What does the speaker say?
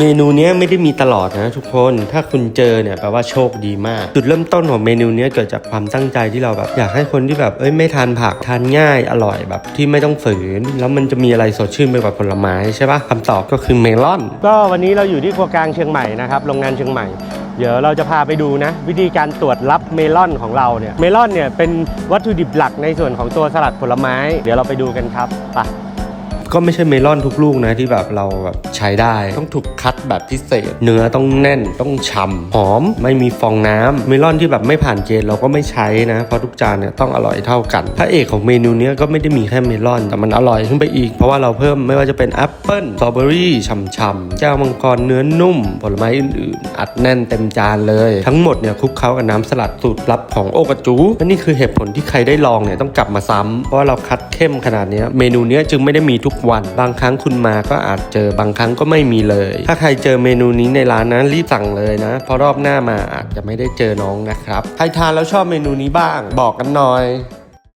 เมนูนี้ไม่ได้มีตลอดนะทุกคน ถ้าคุณเจอเนี่ยแปลว่าโชคดีมาก จุดเริ่มต้นของเมนูนี้เกิดจากความตั้งใจที่เราแบบ อยากให้คนที่แบบเอ้ยไม่ทานผักทานง่ายอร่อยแบบที่ไม่ต้องฝืน แล้วมันจะมีอะไรสดชื่นไปกว่าผลไม้ใช่ปะคำตอบก็คือเมลอน ก็วันนี้เราอยู่ที่ครัวกลางเชียงใหม่นะครับโรงงานเชียงใหม่ เดี๋ยวเราจะพาไปดูนะ วิธีการตรวจรับเมลอนของเราเนี่ยเมลอนเนี่ยเป็นวัตถุดิบหลักในส่วนของตัวสลัดผลไม้ เดี๋ยวเราไปดูกันครับไป ก็ไม่ใช่เมลอนทุกลูกนะที่แบบเราแบบใช้ได้ ต้องถูกคัดแบบพิเศษ เนื้อต้องแน่นต้องฉ่ำหอมไม่มีฟองน้ำเมลอนที่แบบไม่ผ่านเกณฑ์เราก็ไม่ใช้นะ เพราะทุกจานเนี่ยต้องอร่อยเท่ากันพระเอกของเมนูเนี้ยก็ไม่ได้มีแค่เมลอน แต่มันอร่อยขึ้นไปอีก เพราะว่าเราเพิ่มไม่ว่าจะเป็นแอปเปิ้ลสตรอเบอรี่ฉ่ำๆแก้วมังกรเนื้อนุ่ม ผลไม้อื่นๆ อัดแน่นเต็มจานเลย ทั้งหมดเนี่ยคลุกเคล้ากับน้ำสลัดสูตรลับของโอกาจูและนี่คือเหตุผลที่ใครได้ลองเนี่ยต้องกลับมาซ้ำเพราะว่าเราคัดเข้มขนาดเนี้ยเมนูเนี้ยจึงไม่ได้มีทุกวัน บางครั้งคุณมาก็อาจเจอบางครั้งก็ไม่มีเลย ถ้าใครเจอเมนูนี้ในร้านนะรีบสั่งเลยนะ เพราะรอบหน้ามาอาจจะไม่ได้เจอน้องนะครับ ใครทานแล้วชอบเมนูนี้บ้าง บอกกันหน่อย